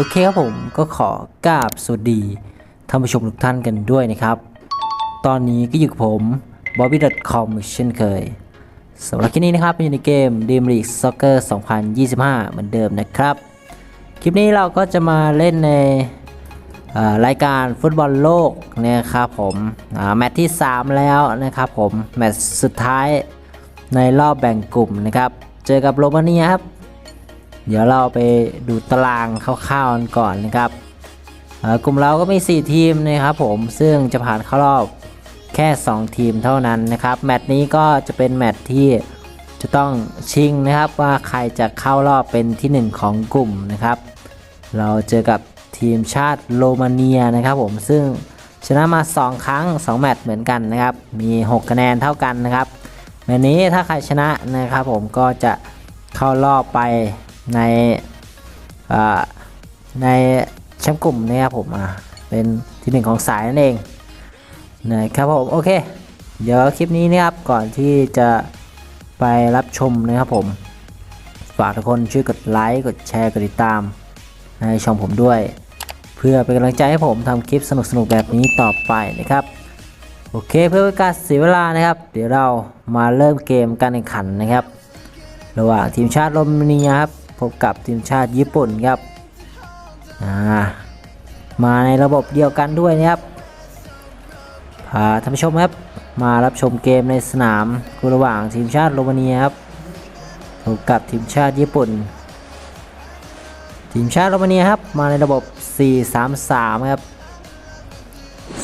โอเคครับผมก็ขอกราบสวัสดีท่านผู้ชมทุกท่านกันด้วยนะครับ ตอนนี้ก็อยู่กับผม bobby.com เช่นเคยสำหรับคลิปนี้นะครับอยู่ในเกม Dream League Soccer 2025 เหมือนเดิมนะครับ คลิปนี้เราก็จะมาเล่นในรายการฟุตบอลโลกนะครับผมแมตช์ที่ 3 แล้วนะครับผม แมตช์สุดท้ายในรอบแบ่งกลุ่มนะครับ เจอกับโรมาเนียครับ เดี๋ยวเราไปดูตารางคร่าวๆกันก่อนนะครับกลุ่มเราก็มี 4 ทีมนะครับผมซึ่งจะผ่านเข้ารอบแค่ 2 ทีมเท่านั้นนะครับ แมตช์นี้ก็จะเป็นแมตช์ที่จะต้องชิงนะครับว่าใครจะเข้ารอบเป็นที่ 1 ของกลุ่มนะครับ เราเจอกับทีมชาติโรมาเนียนะครับผมซึ่งชนะมา 2 ครั้ง 2 แมตช์เหมือนกันนะครับ มี 6 คะแนนเท่ากันนะครับแมตช์นี้ถ้าใครชนะนะครับผมก็จะเข้ารอบไป ในในแชมป์กลุ่มนะครับผมอะเป็นที่หนึ่งของสายนั่นเองนะครับผมโอเค เดี๋ยวคลิปนี้นะครับก่อนที่จะไปรับชมนะครับผม ฝากทุกคนช่วยกดไลค์กดแชร์กดติดตามให้ช่องผมด้วย เพื่อเป็นกำลังใจให้ผมทำคลิปสนุกๆแบบนี้ต่อไปนะครับโอเคเพื่อเป็นการเสียเวลานะครับ เดี๋ยวเรามาเริ่มเกมการแข่งขันนะครับ ระหว่างทีมชาติโรมาเนียครับ พบกับทีมชาติญี่ปุ่นครับามาในระบบเดียวกันด้วยนะครับพาท่านผู้ชมครับมารับชมเกมในสนามคู่ระหว่างทีมชาติโรมาเนียครับพบกับทีมชาติญี่ปุ่น ทีมชาติโรมาเนียครับมาในระบบ 4-3-3 ครับ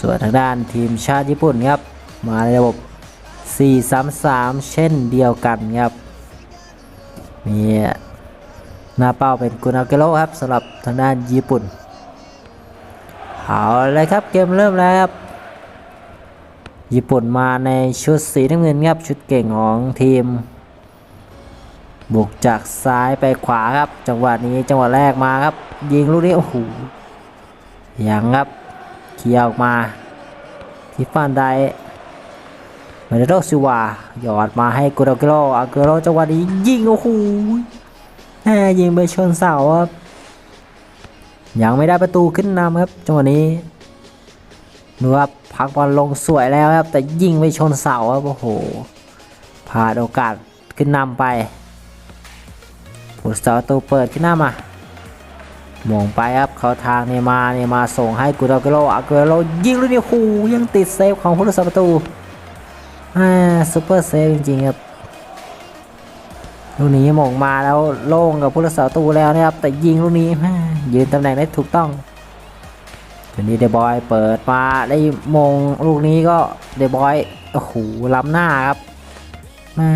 ส่วนทางด้านทีมชาติญี่ปุ่นครับมาในระบบ 4-3-3 เช่นเดียวกันครับมี หน้าเป้าเป็นกุนาเกโรครับสำหรับทางด้านญี่ปุ่น เอาเลยครับเกมเริ่มแล้วครับ ญี่ปุ่นมาในชุดสีน้ำเงินครับชุดเก่งของทีม บุกจากซ้ายไปขวาครับ จังหวะนี้จังหวะแรกมาครับ ยิงลูกนี้โอ้โหยังครับเคลียร์ออกมาทิฟฟานไดเมเดโรซิวาหยอดมาให้กุนาเกโรอาเกโรจังหวะนี้ยิงโอ้โห ยิงไปชนเสาครับยังไม่ได้ประตูขึ้นนำครับจังหวะนี้ดูครับพักบอลลงสวยแล้วครับ แต่ยิงไปชนเสาครับโอ้โหพลาดโอกาสขึ้นนำไปผู้สาตัวเปิดขึ้นหน้ามามองไปครับเขาทางเนย์มาเนย์มาส่งให้กุดาเกโรอาเกโรยิงลูกนี้โอ้โหยังติดเซฟของผู้รักษาประตูอ่าซูเปอร์เซฟจริงๆครับ ลูกนี้หมงมาแล้วโล่งกับผู้รักษาตูแล้วนะครับ แต่ยิงลูกนี้ม่ยืนตำแหน่งได้ถูกต้องทีนี้เดบอยเปิดมาได้มงลูกนี้ก็เดบอยโอ้โหล้ำหน้าครับม่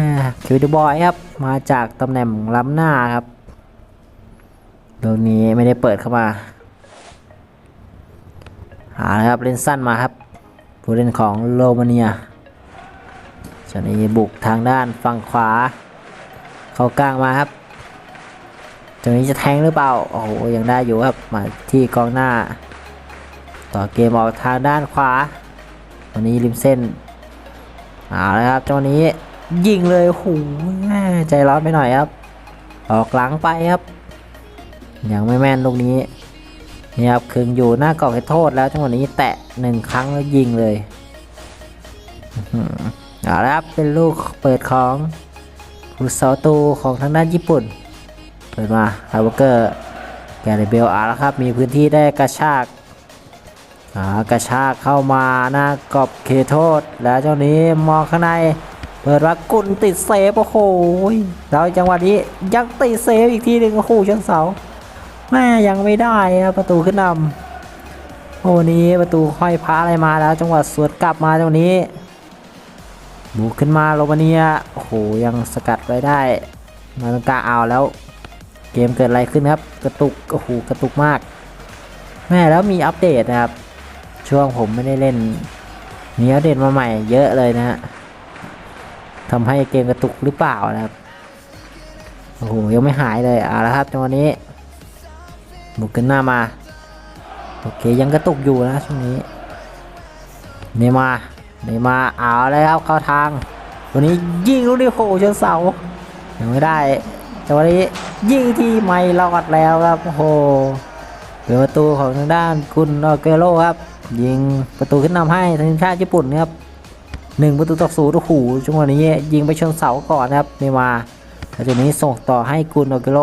คือเดบอยครับมาจากตำแหน่งล้ำหน้าครับลูกนี้ไม่ได้เปิดเข้ามาหาครับเล่นสั้นมาครับผู้เล่นของโรมาเนียจากนี้บุกทางด้านฝั่งขวา เข้ากลางมาครับตรงนี้จะแทงหรือเปล่า โอ้โห ยังได้อยู่ครับ มาที่กองหน้า ต่อเกมออกทางด้านขวาวันนี้ริมเส้นเอาละครับจังหวะนี้ยิงเลยโอ้โหแม่ใจร้อนไปหน่อยครับ ออกหลังไปครับ ยังไม่แม่นลูกนี้นี่ครับคึงอยู่หน้ากรอบเขตโทษแล้วจังหวะนี้แตะหนึ่งครั้งแล้วยิงเลยอื้อหือเอาละครับเป็นลูกเปิดของ ผู้สาวตูของทางด้านญี่ปุ่น เปิดมาฮเวเกอร์แกเรเบลอาแล้วครับ มีพื้นที่ได้กระชากกระชากเข้ามาหน้ากรอบเขตโทษ แล้วเจ้านี้มองข้างใน เปิดว่ากุลติดเซฟโอ้โหแล้วจังหวะนี้ยังติดเซฟอีกทีหนึ่งโอ้โหชนเสาแม่ยังไม่ได้ครับประตูขึ้นนำโอ้นี้ประตูห้อยพระอะไรมาแล้ว จังหวะสวนกลับมาตรงนี้ บุกขึ้นมาโรมาเนียโอ้โหยังสกัดไว้ได้มาตรงกลางเอาแล้ว เกมเกิดอะไรขึ้นครับ กระตุกโอ้โหกระตุกมาก แม่แล้วมีอัปเดตนะครับ ช่วงผมไม่ได้เล่นมีอัปเดตมาใหม่เยอะเลยนะฮะทำให้เกมกระตุกหรือเปล่านะครับโอ้โหยังไม่หายเลยเอาละครับจังหวะนี้บุกขึ้นหน้ามาโอเคยังกระตุกอยู่นะช่วงนี้เนย์มา นี่มาเอาเลยครับเข้าทางวันนี้ยิงลูกนี้โหชนเสายังไม่ได้จังหวะนี้ยิงที่ไม่รอดแล้วครับโอ้โหเป็นประตูของทางด้านคุณออเกโรครับ ยิงประตูขึ้นนำให้ทางทีมชาติญี่ปุ่นครับหนึ่งประตูต่อศูนย์โอ้โหจังหวะนี้ยิงไปชนเสาก่อนนะครับเนมาแล้วจากนี้ส่งต่อให้คุณออเกโร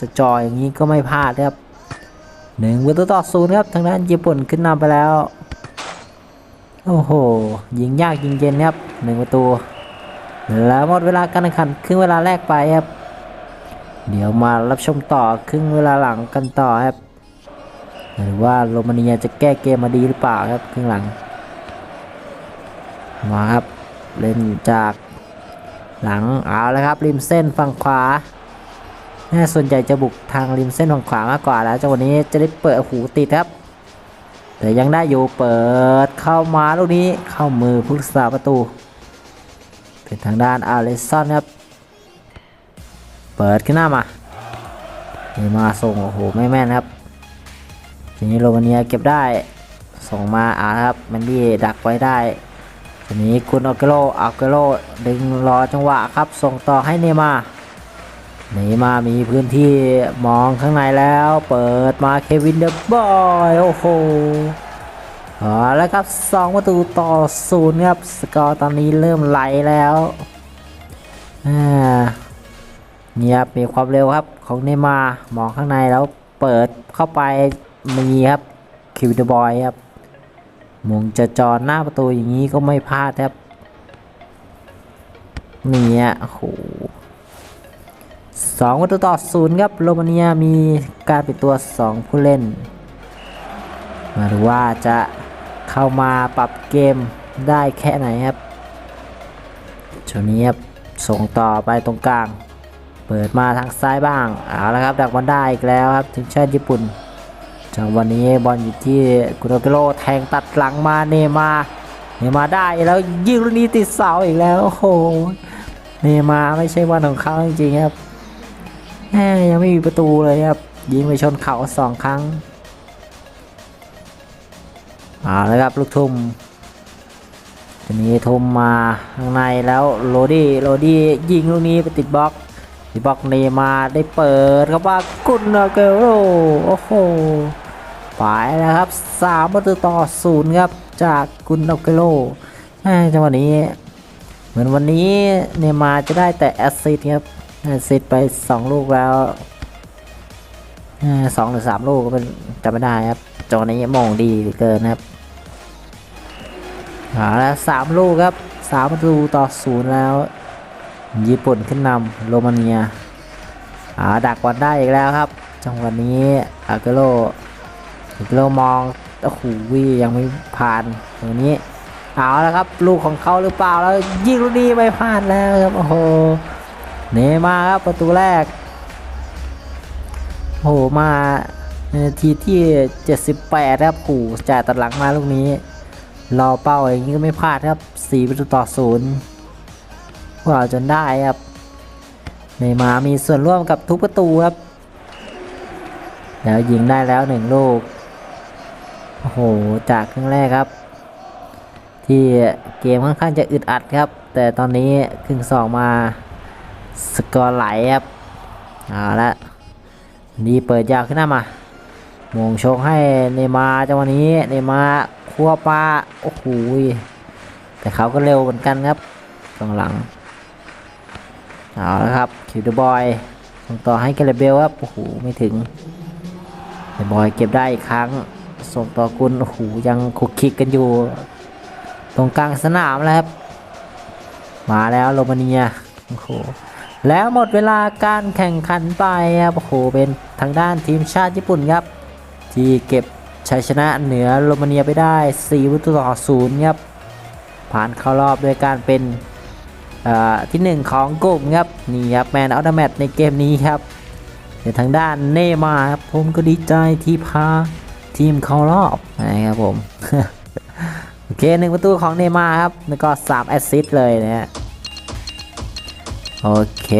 จะจอยอย่างนี้ก็ไม่พลาดครับหนึ่งประตูต่อศูนย์ครับทางด้านญี่ปุ่นขึ้นนำไปแล้ว โอ้โห ยิงยากยิงเย็นครับหนึ่งประตู แล้วหมดเวลาการแข่งขันครึ่งเวลาแรกไปครับ เดี๋ยวมารับชมต่อครึ่งเวลาหลังกันต่อครับหรือว่าโรมาเนียจะแก้เกมมาดีหรือเปล่าครับครึ่งหลัง มาครับเล่นจากหลังเอาแล้วครับริมเส้นฝั่งขวาแน่ส่วนใหญ่จะบุกทางริมเส้นฝั่งขวามากกว่าแล้วจังหวะนี้จะได้เปิดหูติดครับ แต่ยังได้อยู่เปิดเข้ามาลูกนี้เข้ามือผู้รักษาประตู เป็นทางด้านอาเลซอนครับ เปิดขึ้นหน้ามานี่มาส่งโอ้โหไม่แม่นครับทีนี้โรมาเนียเก็บได้ส่งมาอ่าครับแมนดี้ดักไว้ได้ทีนี้คุณออเกโรออเกโรดึงรอจังหวะครับ ส่งต่อให้เนย์มา ร์เนย์มามีพื้นที่มองข้างในแล้ว เปิดมาเควินเดอะบอยโอ้โหอ๋อแล้วครับ 2 ประตูต่อศูนย์ครับ สกอร์ตอนนี้เริ่มไหลแล้วอ่าเงียบมีความเร็วครับของเนมามองข้างในแล้วเปิดเข้าไปมีครับคิวเดอะบอยครับมงจะจอหน้าประตูอย่างนี้ก็ไม่พลาดครับนี่อะโอ้โห สองประตูต่อศูนย์ครับโรมาเนียมีการปิดตัว 2 ผู้เล่น มาดูว่าจะเข้ามาปรับเกมได้แค่ไหนครับช่วงนี้ครับส่งต่อไปตรงกลาง เปิดมาทางซ้ายบ้างเอาละครับดักบอลได้อีกแล้วครับทีมชาติญี่ปุ่นจังวันนี้บอลอยู่ที่กุโรเกโรแทงตัดหลังมาเนมาเนมาได้แล้วยิงลูกนี้ติดเสาอีกแล้วโอ้โหเนมาไม่ใช่วันของเขาจริงๆครับ ยังไม่มีประตูเลยครับ ยิงไปชนเขาสองครั้งเอาล้วครับลูกทุ่มทีนี้ทุ่มมาข้างในแล้วโรดี้โรดี้ยิงลูกนี้ไปติดบล็อกติดบล็อกเนมาได้เปิดครับว่ากุนเกลโรโอ้โหไปแล้วครับสามประตูต่อศูนย์ครับจากกุนโอเกโลแม่จังหวะนี้ เหมือนวันนี้เนมาจะได้แต่แอสซิสครับ ซิสต์ไป2ลูกแล้วสองหรือสามลูกก็เป็นจำไม่ได้ครับจังหวะนี้มองดีเหลือเกินครับเอาล้วสามลูกครับสามประตูต่อศูนย์แล้ว ญี่ปุ่นขึ้นนำโรมาเนียอ่าดักบอลได้อีกแล้วครับ จังหวะนี้อาเกโลเรามองโอ้โหยังไม่ผ่านตรงนี้เอาล้วครับ ลูกของเขาหรือเปล่าแล้วยิงลูกนี้ไม่ผ่านแล้วครับโอ้โห เนย์มาครับประตูแรกโหมานาทีที่ 78 ครับขู่จ่ายตัดหลังมาลูกนี้ รอเป้าอย่างนี้ก็ไม่พลาดครับ4ประตูต่อศูนย์พวกเราจนได้ครับเนย์มามีส่วนร่วมกับทุกประตูครับ แล้วยิงได้แล้วหนึ่งลูก โอ้โห จากครึ่งแรกครับ ที่เกมค่อนข้างจะอึดอัดครับ แต่ตอนนี้ครึ่งสองมา สกอร์ไหลครับเอาละดีเปิดยาวขึ้นหน้ามา มงชงให้เนมาร์จังหวะนี้เนมาร์ควบมาโอ้โหแต่เขาก็เร็วเหมือนกันครับตรงหลังเอาละครับคิวเดบอยส่งต่อให้เกเรเบลครับโอ้โหไม่ถึงไอ้บอยเก็บได้อีกครั้ง ส่งต่อกุลโอ้โหยังคุกคิกกันอยู่ ตรงกลางสนามแล้วครับมาแล้วโรมาเนียโอ้โห แล้วหมดเวลาการแข่งขันไปครับโอ้โหเป็นทางด้านทีมชาติญี่ปุ่นครับ ที่เก็บชัยชนะเหนือโรมาเนียไปได้4ประตูต่อศูนย์ครับผ่านเข้ารอบด้วยการเป็นอ่อที่หนึ่งของกลุ่มครับนี่ครับแมนอัลเดอร์แมตในเกมนี้ครับในทางด้านเนมาครับผมก็ดีใจที่พาทีมเข้ารอบนะครับผมโอเคหนึ่งประตูของเนมาครับแล้วก็3แอสซิสต์เลยนะฮะ โอเค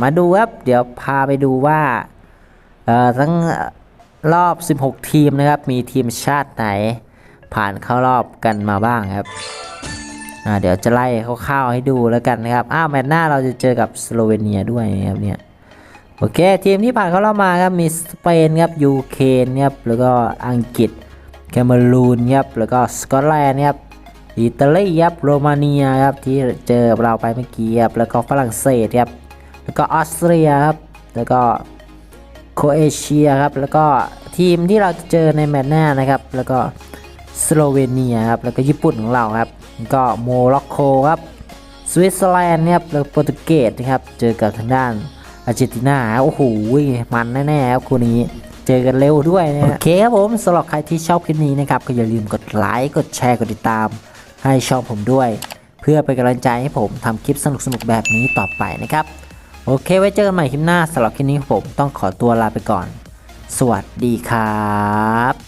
มาดูครับ เดี๋ยวพาไปดูว่าทั้งรอบ 16 ทีมนะครับ มีทีมชาติไหน ผ่านเข้ารอบกันมาบ้างครับเดี๋ยวจะไล่คร่าวๆให้ดูแล้วกันนะครับ อ้าวแมตช์หน้าเราจะเจอกับสโลเวเนียด้วยนะครับเนี่ย โอเค ทีมที่ผ่านเข้ารอบมาครับ มีสเปนครับ ยูเครนครับ แล้วก็อังกฤษ แคเมรูนครับ แล้วก็สกอตแลนด์ครับ อิตาลีครับโรมาเนียครับที่เจอเราไปเมื่อกี้ครับแล้วก็ฝรั่งเศสครับแล้วก็ออสเตรียครับแล้วก็โคเอเชียครับแล้วก็ทีมที่เราจะเจอในแมตช์หน้านะครับ แล้วก็สโลเวเนียครับแล้วก็ญี่ปุ่นของเราครับก็โมร็อกโกครับสวิตเซอร์แลนด์เนี่ยครับแล้วโปรตุเกสนะครับเจอกับทางด้านอาร์เจนตินาโอ้โหมันแน่ๆครับคู่นี้เจอกันเร็วด้วยนะโอเคครับผมสำหรับใครที่ชอบคลิปนี้นะครับก็อย่าลืมกดไลค์กดแชร์กดติดตาม ให้ชอบผมด้วย เพื่อเป็นกำลังใจให้ผมทำคลิปสนุกๆแบบนี้ต่อไปนะครับ โอเค ไว้เจอกันใหม่คลิปหน้าสำหรับคลิปนี้ผมต้องขอตัวลาไปก่อน สวัสดีครับ